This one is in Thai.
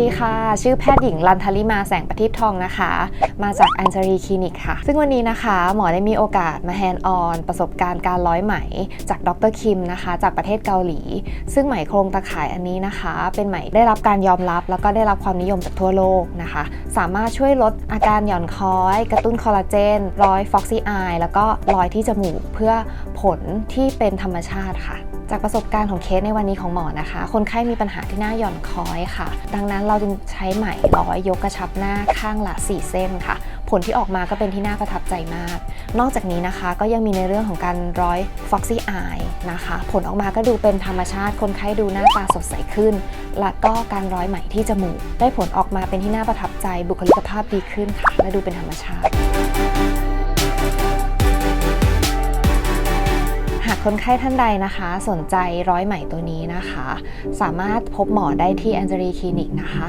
ดีค่ะ ชื่อแพทย์หญิงลันทลิมาแสงประทีปทองนะคะ มาจากอันจรีคลินิกค่ะ ซึ่งวันนี้นะคะหมอได้มีโอกาสมาแฮนด์ออนประสบการณ์การร้อยไหมจากดรคิมนะคะ จากประเทศเกาหลี ซึ่งไหมโครงตะข่ายอันนี้นะคะ เป็นไหมได้รับการยอมรับ แล้วก็ได้รับความนิยมจากทั่วโลกนะคะ สามารถช่วยลดอาการหย่อนคล้อย กระตุ้นคอลลาเจนรอยฟ็อกซี่อายแล้วก็รอยที่จมูกเพื่อผลที่เป็นธรรมชาติค่ะ จากประสบการณ์ของเคสในวันนี้ของหมอนะคะ คนไข้มีปัญหาที่หน้าหย่อนคล้อยค่ะ ดังนั้นเราจึงใช้ไหมร้อยยกกระชับหน้าข้างละ 4 เส้นค่ะ ผลที่ออกมาก็เป็นที่น่าประทับใจมาก นอกจากนี้นะคะก็ยังมีในเรื่องของการร้อย Foxy Eye นะคะ ผลออกมาก็ดูเป็นธรรมชาติ คนไข้ดูหน้าตาสดใสขึ้น และก็การร้อยไหมที่จมูก ได้ผลออกมาเป็นที่น่าประทับใจบุคลิกภาพดีขึ้นค่ะและดูเป็นธรรมชาติ คนไข้ท่านใดนะคะ สนใจร้อยไหมตัวนี้นะคะ สามารถพบหมอได้ที่แอนเจลีคลินิกนะคะ